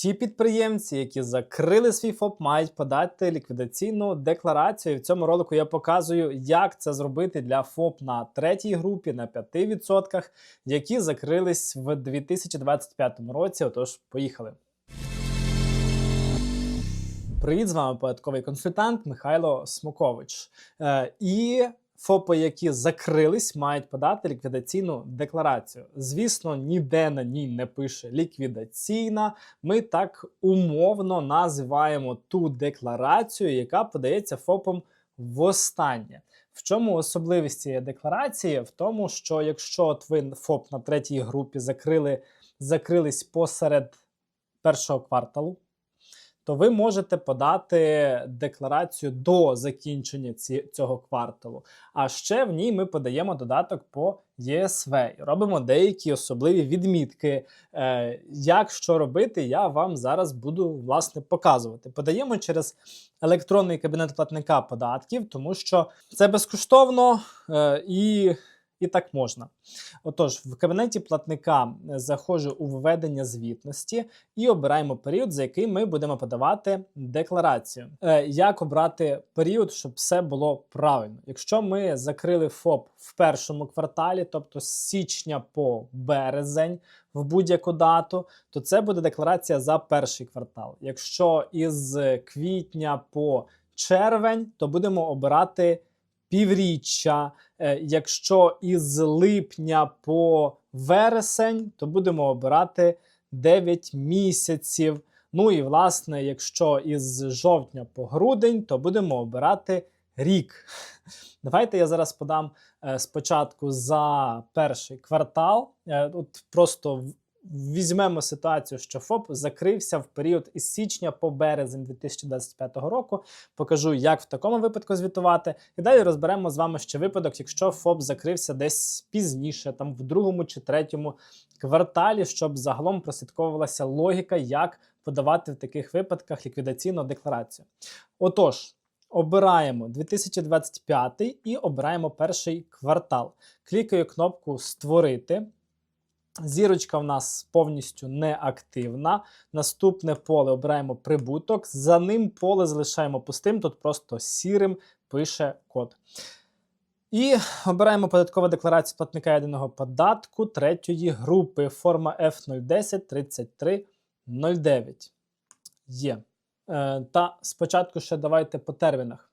Ті підприємці, які закрили свій ФОП, мають подати ліквідаційну декларацію. І в цьому ролику я показую, як це зробити для ФОП на третій групі на 5%, які закрились в 2025 році. Отож, поїхали. Привіт, з вами податковий консультант Михайло Смокович. Е, і ФОПи, які закрились, мають подати ліквідаційну декларацію. Звісно, ніде на ній не пише ліквідаційна. Ми так умовно називаємо ту декларацію, яка подається ФОПом востаннє. В чому особливість цієї декларації? В тому, що якщо от ви ФОП на третій групі закрили, закрились посеред першого кварталу, то ви можете подати декларацію до закінчення ці, цього кварталу. А ще в ній ми подаємо додаток по ЄСВ і робимо деякі особливі відмітки. Е, як що робити, я вам зараз буду власне показувати. Подаємо через електронний кабінет платника податків, тому що це безкоштовно е, і. І так можна. Отож, в кабінеті платника заходжу у введення звітності і обираємо період, за який ми будемо подавати декларацію. Е, як обрати період, щоб все було правильно? Якщо ми закрили ФОП в першому кварталі, тобто з січня по березень, в будь-яку дату, то це буде декларація за перший квартал. Якщо із квітня по червень, то будемо обирати півріччя. Е, Якщо із липня по вересень, то будемо обирати 9 місяців. Ну і власне, якщо із жовтня по грудень, то будемо обирати рік. Давайте я зараз подам е, спочатку за перший квартал. Е, От просто візьмемо ситуацію, що ФОП закрився в період із січня по березень 2025 року. Покажу, як в такому випадку звітувати. І далі розберемо з вами ще випадок, якщо ФОП закрився десь пізніше, там в другому чи третьому кварталі, щоб загалом прослідковувалася логіка, як подавати в таких випадках ліквідаційну декларацію. Отож. Обираємо 2025 і обираємо перший квартал. Клікаю кнопку Створити. Зірочка в нас повністю неактивна. Наступне поле обираємо прибуток. За ним поле залишаємо пустим. Тут просто сірим пише код. І обираємо податкову декларацію платника єдиного податку третьої групи. Форма F010 3309. Є. Е, та спочатку ще давайте по термінах.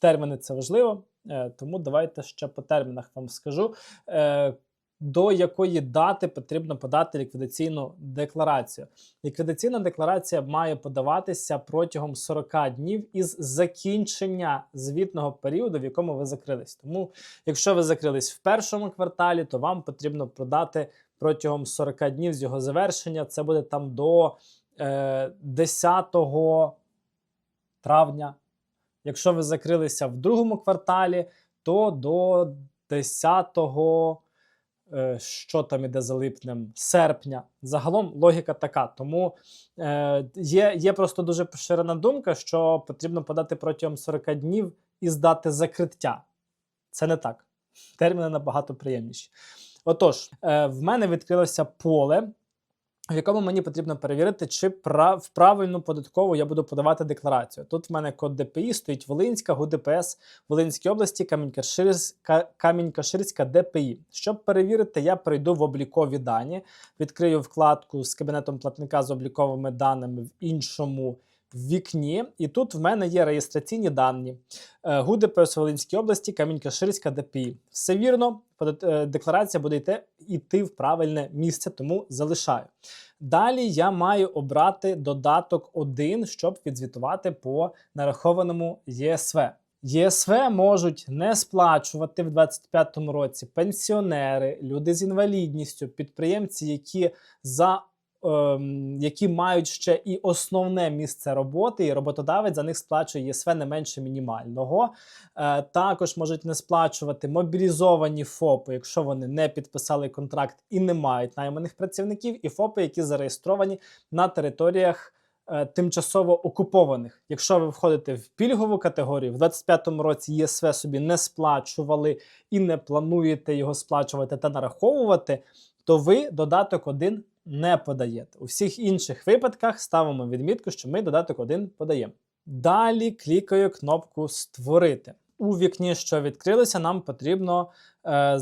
Терміни це важливо, е, тому давайте ще по термінах вам скажу. Е, до якої дати потрібно подати ліквідаційну декларацію. Ліквідаційна декларація має подаватися протягом 40 днів із закінчення звітного періоду, в якому ви закрились. Тому, якщо ви закрились в першому кварталі, то вам потрібно продати протягом 40 днів з його завершення. Це буде там до е, 10 травня. Якщо ви закрилися в другому кварталі, то до 10 е, що там іде за липнем, серпня. Загалом логіка така. Тому е, є, є просто дуже поширена думка, що потрібно подати протягом 40 днів і здати закриття. Це не так. Терміни набагато приємніші. Отож, е, в мене відкрилося поле, в якому мені потрібно перевірити, чи в правильну податкову я буду подавати декларацію. Тут в мене код ДПІ стоїть Волинська, ГУДПС Волинській області, Камінь-Каширська ДПІ. Щоб перевірити, я перейду в облікові дані, відкрию вкладку з кабінетом платника з обліковими даними в іншому вікні. І тут в мене є реєстраційні дані. Е, ГУДПС Волинській області, Камінь-Каширська ДПІ. Все вірно, е, декларація буде йти, йти в правильне місце, тому залишаю. Далі я маю обрати додаток 1, щоб відзвітувати по нарахованому ЄСВ. ЄСВ можуть не сплачувати в 2025 році пенсіонери, люди з інвалідністю, підприємці, які за які мають ще і основне місце роботи, і роботодавець за них сплачує ЄСВ не менше мінімального. Е, також можуть не сплачувати мобілізовані ФОПи, якщо вони не підписали контракт і не мають найманих працівників, і ФОПи, які зареєстровані на територіях. е, Тимчасово окупованих. Якщо ви входите в пільгову категорію, в 2025 році ЄСВ собі не сплачували і не плануєте його сплачувати та нараховувати, то ви додаток 1 не подаєте. У всіх інших випадках ставимо відмітку, що ми додаток 1 подаємо. Далі клікаю кнопку Створити. У вікні, що відкрилося, нам потрібно е,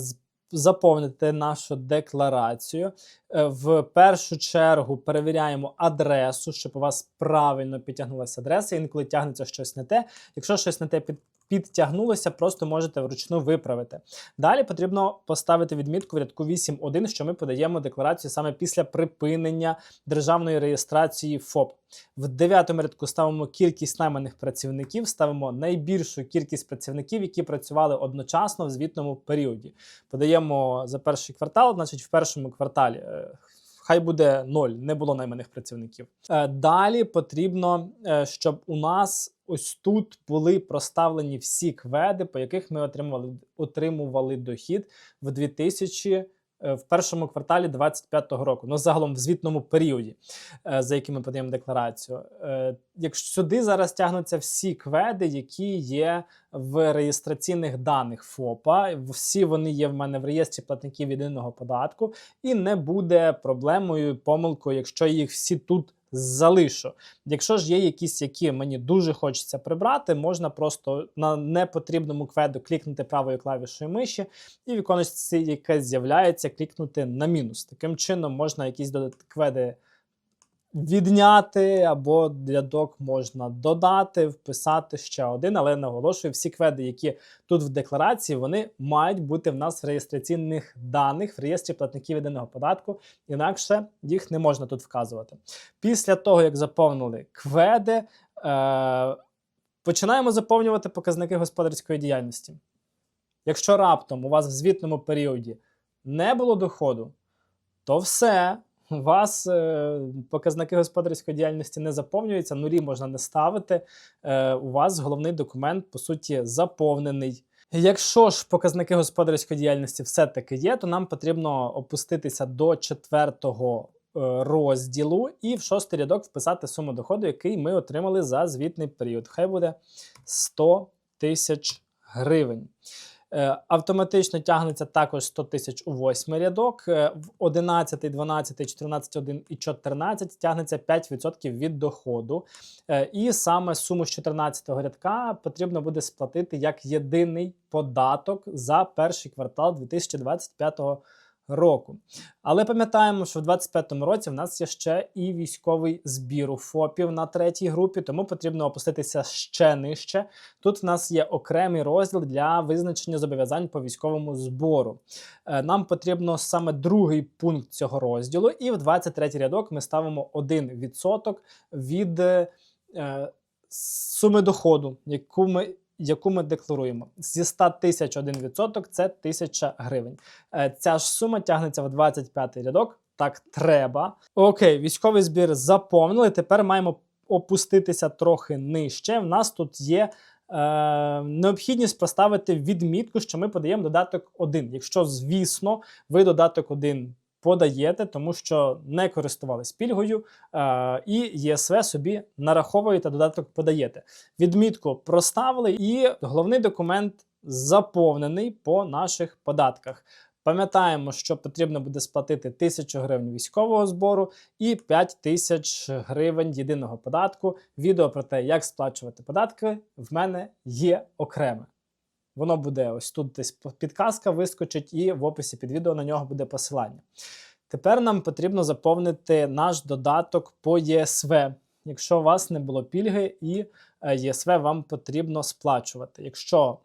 заповнити нашу декларацію. Е, В першу чергу перевіряємо адресу, щоб у вас правильно підтягнулася адреса. Інколи тягнеться щось не те. Якщо щось не те під, підтягнулося, просто можете вручну виправити. Далі потрібно поставити відмітку в рядку 8.1, що ми подаємо декларацію саме після припинення державної реєстрації ФОП. В дев'ятому рядку ставимо кількість найманих працівників, ставимо найбільшу кількість працівників, які працювали одночасно в звітному періоді. Подаємо за перший квартал, значить, в першому кварталі. Хай буде ноль, не було найманих працівників. Е, Далі потрібно, е, щоб у нас ось тут були проставлені всі кведи, по яких ми отримували, отримували дохід в 2000 е, в першому кварталі 2025 року. Ну, загалом в звітному періоді, е, за яким ми подаємо декларацію. Е, Якщо сюди зараз тягнуться всі кведи, які є в реєстраційних даних ФОПа, всі вони є в мене в реєстрі платників єдиного податку, і не буде проблемою, помилкою, якщо їх всі тут залишу. Якщо ж є якісь, які мені дуже хочеться прибрати, можна просто на непотрібному кведу клікнути правою клавішою миші, і віконечці, яке з'являється, клікнути на мінус. Таким чином можна якісь кведи відняти, або рядок можна додати, вписати ще один, але наголошую, всі кведи, які тут в декларації, вони мають бути в нас в реєстраційних даних в реєстрі платників єдиного податку, інакше їх не можна тут вказувати. Після того, як заповнили кведи, е, починаємо заповнювати показники господарської діяльності. Якщо раптом у вас в звітному періоді не було доходу, то все. Вас е, показники господарської діяльності не заповнюються, нулі можна не ставити. Е, у вас головний документ, по суті, заповнений. Якщо ж показники господарської діяльності все-таки є, то нам потрібно опуститися до четвертого е, розділу і в шостий рядок вписати суму доходу, який ми отримали за звітний період. Хай буде 100 тисяч гривень. Е, Автоматично тягнеться також 100 тисяч у восьмий рядок. Е, В 11, 12, 14, 1 і 14 тягнеться 5% від доходу. Е, І саме суму з 14 рядка потрібно буде сплатити як єдиний податок за перший квартал 2025 року. Але пам'ятаємо, що в 2025 році в нас є ще і військовий збір у ФОПів на третій групі, тому потрібно опуститися ще нижче. Тут в нас є окремий розділ для визначення зобов'язань по військовому збору. Е, Нам потрібно саме другий пункт цього розділу, і в 23 рядок ми ставимо 1% від е, суми доходу, яку ми. Яку ми декларуємо зі 100 тисяч 1% – це 1000 гривень. Е, Ця ж сума тягнеться в 25 рядок. Так треба. Окей, військовий збір заповнили. Тепер маємо опуститися трохи нижче. В нас тут є е, необхідність поставити відмітку, що ми подаємо додаток 1. Якщо, звісно, ви додаток 1 подаєте, тому що не користувались пільгою, е, і ЄСВ собі нараховуєте, додаток подаєте. Відмітку проставили, і головний документ заповнений по наших податках. Пам'ятаємо, що потрібно буде сплатити 1000 гривень військового збору і 5000 гривень єдиного податку. Відео про те, як сплачувати податки, в мене є окреме. Воно буде ось тут десь підказка вискочить, і в описі під відео на нього буде посилання. Тепер нам потрібно заповнити наш додаток по ЄСВ. Якщо у вас не було пільги, і е, ЄСВ вам потрібно сплачувати. Якщо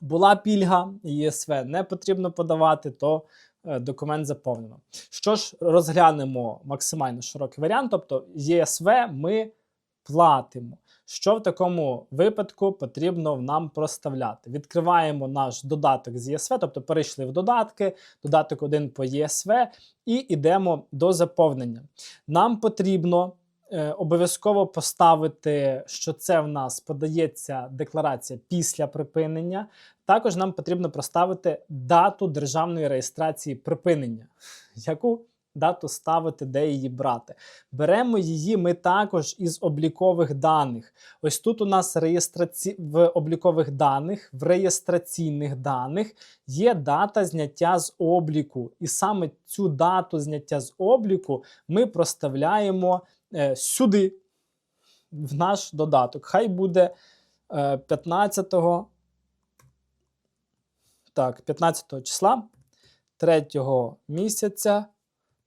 була пільга, і ЄСВ не потрібно подавати, то е, документ заповнено. Що ж, розглянемо максимально широкий варіант, тобто ЄСВ ми платимо. Що в такому випадку потрібно нам проставляти? Відкриваємо наш додаток з ЄСВ, тобто перейшли в додатки, додаток 1 по ЄСВ, і йдемо до заповнення. Нам потрібно е, обов'язково поставити, що це в нас подається декларація після припинення. Також нам потрібно проставити дату державної реєстрації припинення, яку дату ставити, де її брати. Беремо її ми також із облікових даних. Ось тут у нас реєстраці... в облікових даних, в реєстраційних даних є дата зняття з обліку. І саме цю дату зняття з обліку ми проставляємо е, сюди, в наш додаток. Хай буде е, 15 так, 15 числа 3 місяця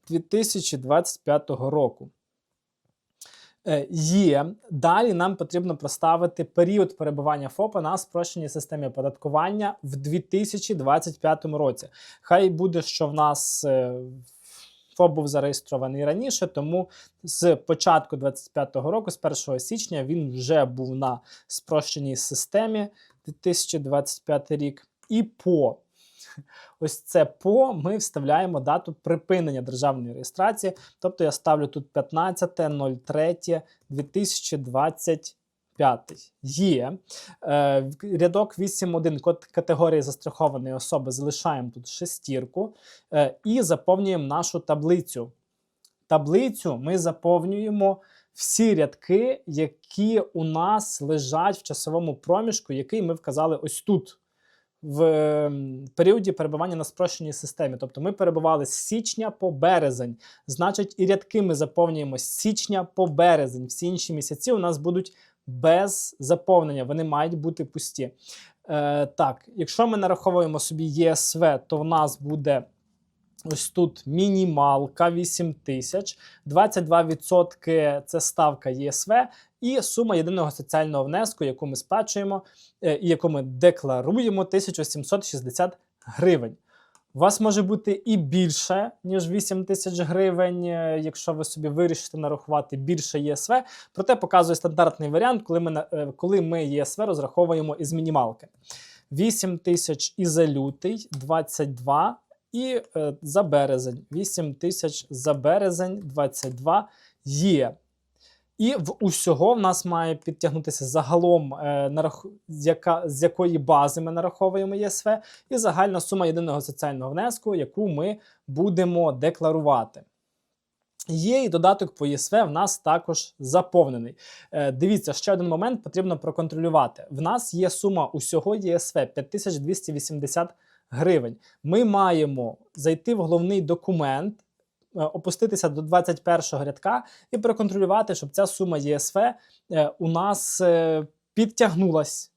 2025 року. Е, Є. Далі нам потрібно проставити період перебування ФОПа на спрощеній системі оподаткування в 2025 році. Хай буде, що в нас е, ФОП був зареєстрований раніше, тому з початку 2025 року, з 1 січня, він вже був на спрощеній системі 2025 рік. І по ось це по ми вставляємо дату припинення державної реєстрації. Тобто я ставлю тут 15.03.2025. Є е, рядок 8.1 код категорії застрахованої особи. Залишаємо тут шестірку е, і заповнюємо нашу таблицю. Таблицю ми заповнюємо всі рядки, які у нас лежать в часовому проміжку, який ми вказали ось тут в ем, періоді перебування на спрощеній системі. Тобто ми перебували з січня по березень. Значить, і рядки ми заповнюємо з січня по березень. Всі інші місяці у нас будуть без заповнення, вони мають бути пусті. Е, Так, якщо ми нараховуємо собі ЄСВ, то в нас буде. Ось тут мінімалка 8 тисяч, 22% це ставка ЄСВ і сума єдиного соціального внеску, яку ми сплачуємо е, і яку ми декларуємо 1760 гривень. У вас може бути і більше, ніж 8 тисяч гривень, е, якщо ви собі вирішите нарахувати більше ЄСВ. Проте показує стандартний варіант, коли ми, е, коли ми ЄСВ розраховуємо із мінімалки. 8 тисяч і за лютий, 22 і е, за березень. 8 тисяч за березень, 22 є. І в усього в нас має підтягнутися загалом, е, нарах... яка... з якої бази ми нараховуємо ЄСВ, і загальна сума єдиного соціального внеску, яку ми будемо декларувати. Є і додаток по ЄСВ в нас також заповнений. Е, дивіться, ще один момент потрібно проконтролювати. В нас є сума усього ЄСВ 5280 гривень. Ми маємо зайти в головний документ, е, опуститися до 21-го рядка і проконтролювати, щоб ця сума ЄСВ е, у нас е, підтягнулась.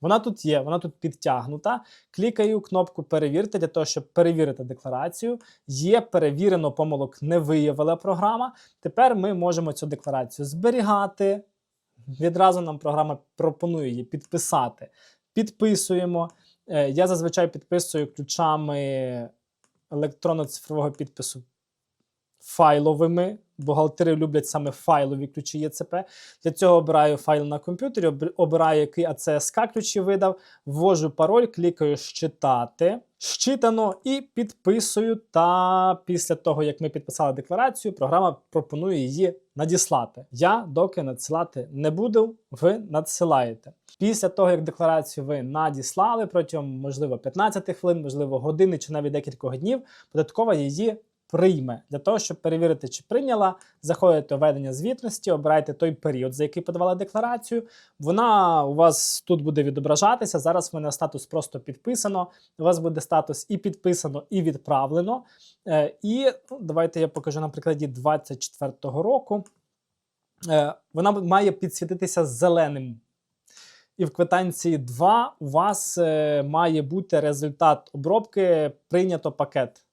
Вона тут є, вона тут підтягнута. Клікаю кнопку Перевірте для того, щоб перевірити декларацію. Є перевірено помилок, не виявила програма. Тепер ми можемо цю декларацію зберігати. Відразу нам програма пропонує її підписати. Підписуємо. Е, Я зазвичай підписую ключами електронно-цифрового підпису файловими. Бухгалтери люблять саме файлові ключі ЄЦП. Для цього обираю файл на комп'ютері, обираю, який АЦСК ключі видав, ввожу пароль, клікаю «Щитати». Щитано і підписую. Та після того, як ми підписали декларацію, програма пропонує її надіслати. Я доки надсилати не буду, ви надсилаєте. Після того, як декларацію ви надіслали протягом, можливо, 15 хвилин, можливо, години чи навіть декількох днів, податкова її прийме. Для того, щоб перевірити, чи прийняла, заходите у ведення звітності, обирайте той період, за який подавали декларацію. Вона у вас тут буде відображатися. Зараз в мене статус просто підписано. У вас буде статус і підписано, і відправлено. Е, і ну, давайте я покажу на прикладі 24-го року. Е, вона має підсвітитися зеленим. І в квитанції 2 у вас е, має бути результат обробки прийнято пакет.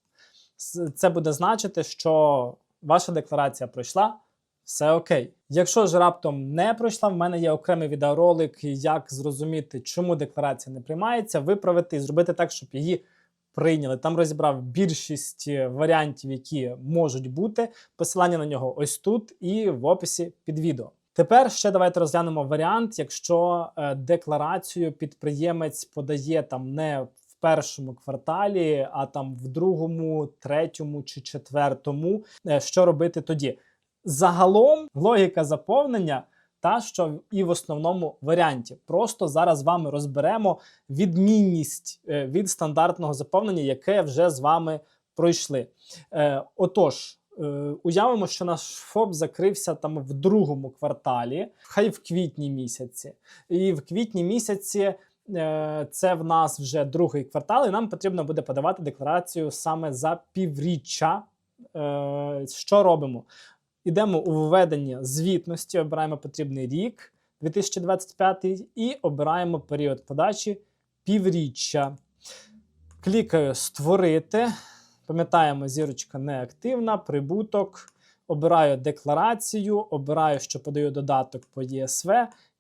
Це буде значити, що ваша декларація пройшла, все окей. Якщо ж раптом не пройшла, в мене є окремий відеоролик, як зрозуміти, чому декларація не приймається, виправити і зробити так, щоб її прийняли. Там розібрав більшість е, варіантів, які можуть бути. Посилання на нього ось тут і в описі під відео. Тепер ще давайте розглянемо варіант, якщо е, декларацію підприємець подає там не першому кварталі, а там в другому, третьому чи четвертому. Е, Що робити тоді? Загалом логіка заповнення та, що і в основному варіанті. Просто зараз з вами розберемо відмінність е, від стандартного заповнення, яке вже з вами пройшли. Е, Отож, уявимо, що наш ФОП закрився там в другому кварталі, хай в квітні місяці. І в квітні місяці це в нас вже другий квартал, і нам потрібно буде подавати декларацію саме за півріччя. Е, що робимо? Ідемо у введення звітності, обираємо потрібний рік 2025 і обираємо період подачі півріччя. Клікаю Створити. Пам'ятаємо, зірочка неактивна, прибуток. Обираю декларацію, обираю, що подаю додаток по ЄСВ,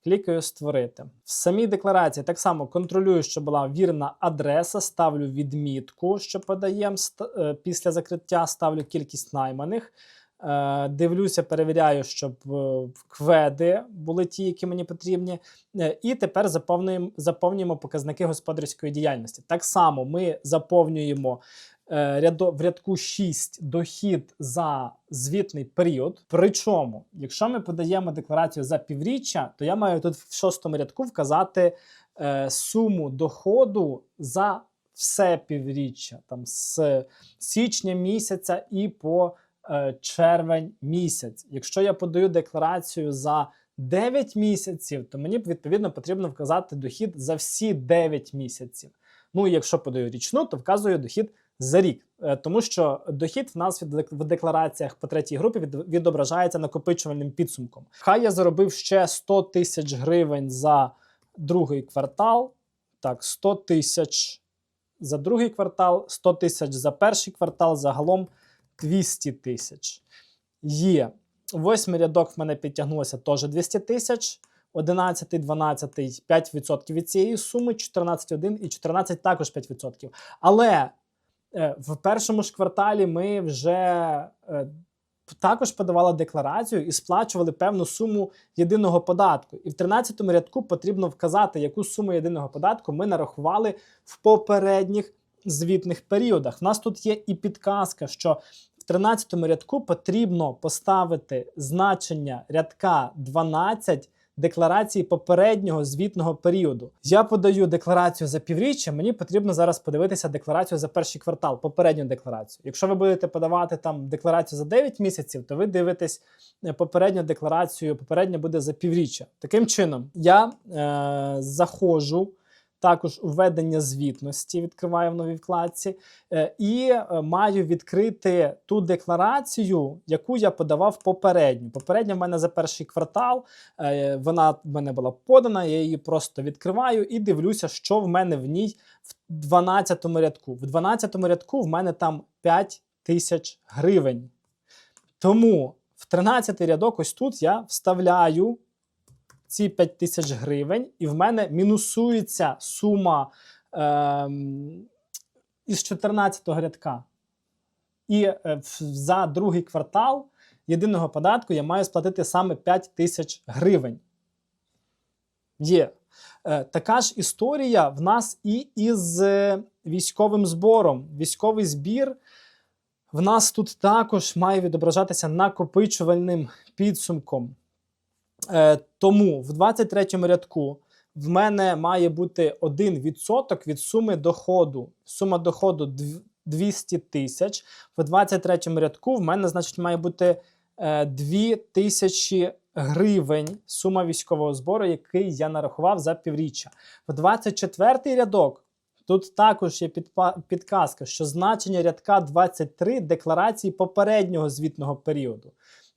клікаю Створити. В самій декларації так само контролюю, що була вірна адреса, ставлю відмітку, що подаємо е, після закриття, ставлю кількість найманих. Е, Дивлюся, перевіряю, щоб е, кведи були ті, які мені потрібні. І тепер заповнюємо, заповнюємо показники господарської діяльності. Так само ми заповнюємо в рядку 6 дохід за звітний період. Причому, якщо ми подаємо декларацію за півріччя, то я маю тут в шостому рядку вказати е, суму доходу за все півріччя, там з січня місяця і по е, червень місяць. Якщо я подаю декларацію за 9 місяців, то мені відповідно потрібно вказати дохід за всі 9 місяців. Ну якщо подаю річну, то вказую дохід за рік, Е, тому що дохід в нас в деклараціях по третій групі від- відображається накопичувальним підсумком. Хай я заробив ще 100 тисяч гривень за другий квартал. Так, 100 тисяч за другий квартал, 100 тисяч за перший квартал, загалом 200 тисяч. Є. Восьмий рядок в мене підтягнулося теж 200 тисяч. 11, 12, 5% від цієї суми, 14,1 і 14 також 5%. Але в першому ж кварталі ми вже е, також подавали декларацію і сплачували певну суму єдиного податку. І в 13 рядку потрібно вказати, яку суму єдиного податку ми нарахували в попередніх звітних періодах. У нас тут є і підказка, що в 13 рядку потрібно поставити значення рядка 12 декларації попереднього звітного періоду. Я подаю декларацію за півріччя, мені потрібно зараз подивитися декларацію за перший квартал, попередню декларацію. Якщо ви будете подавати там декларацію за 9 місяців, то ви дивитесь е, попередню декларацію, попередня буде за півріччя. Таким чином, я е, заходжу також введення звітності, відкриваю в новій вкладці, е, і е, маю відкрити ту декларацію, яку я подавав попередню. Попередня в мене за перший квартал. Е, Вона в мене була подана, я її просто відкриваю і дивлюся, що в мене в ній в 12-му рядку. В 12-му рядку в мене там 5 тисяч гривень. Тому в 13-й рядок, ось тут я вставляю ці 5 тисяч гривень, і в мене мінусується сума ем, із 14-го рядка. І е, за другий квартал єдиного податку я маю сплатити саме 5 тисяч гривень. Є. Е, Така ж історія в нас і із е, військовим збором. Військовий збір в нас тут також має відображатися накопичувальним підсумком. Е, тому в 23 рядку в мене має бути 1% від суми доходу. Сума доходу дв- 200 тисяч. В 23 рядку в мене, значить, має бути е, 2 тисячі гривень сума військового збору, який я нарахував за півріччя. В 24 рядок тут також є підказка, що значення рядка 23 декларації попереднього звітного періоду.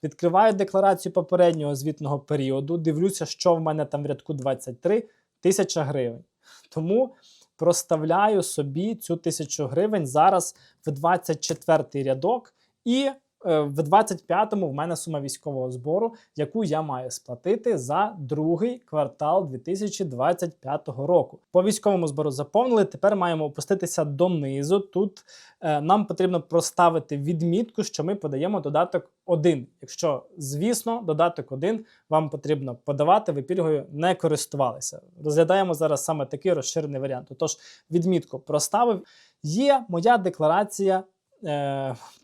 Відкриваю декларацію попереднього звітного періоду, дивлюся, що в мене там в рядку 23 тисяча гривень. Тому проставляю собі цю тисячу гривень зараз в 24 рядок, і в 25-му в мене сума військового збору, яку я маю сплатити за другий квартал 2025 року. По військовому збору заповнили. Тепер маємо опуститися донизу. Тут е, нам потрібно проставити відмітку, що ми подаємо додаток 1. Якщо, звісно, додаток 1 вам потрібно подавати, ви пільгою не користувалися. Розглядаємо зараз саме такий розширений варіант. Тож відмітку проставив. Є моя декларація е,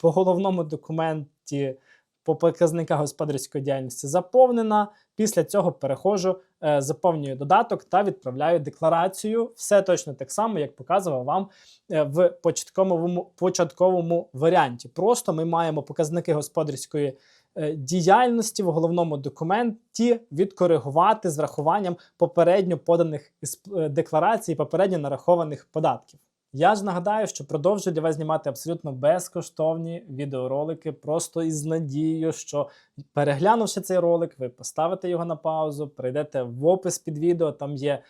по головному документі по показниках господарської діяльності заповнена. Після цього переходжу, е, заповнюю додаток та відправляю декларацію. Все точно так само, як показував вам е, в початковому, початковому варіанті. Просто ми маємо показники господарської е, діяльності в головному документі відкоригувати з врахуванням попередньо поданих е, декларацій, попередньо нарахованих податків. Я ж нагадаю, що продовжую для вас знімати абсолютно безкоштовні відеоролики, просто із надією, що переглянувши цей ролик, ви поставите його на паузу, прийдете в опис під відео, там є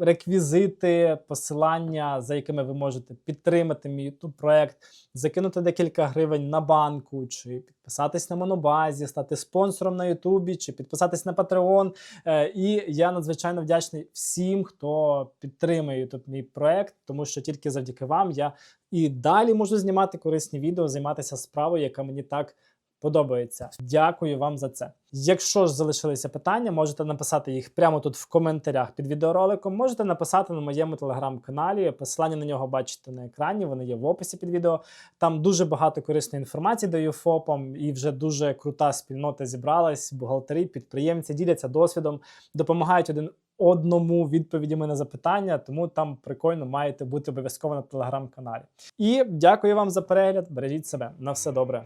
реквізити, посилання, за якими ви можете підтримати мій YouTube проект, закинути декілька гривень на банку, чи підписатись на монобазі, стати спонсором на Ютубі, чи підписатись на Patreon. Е, і я надзвичайно вдячний всім, хто підтримує YouTube мій проект, тому що тільки завдяки вам я і далі можу знімати корисні відео, займатися справою, яка мені так подобається. Дякую вам за це. Якщо ж залишилися питання, можете написати їх прямо тут в коментарях під відеороликом. Можете написати на моєму телеграм-каналі. Посилання на нього бачите на екрані. Вони є в описі під відео. Там дуже багато корисної інформації даю ФОПам, і вже дуже крута спільнота зібралась. Бухгалтери, підприємці діляться досвідом, допомагають один одному відповідями на запитання. Тому там прикольно маєте бути обов'язково на телеграм-каналі. І дякую вам за перегляд. Бережіть себе на все добре.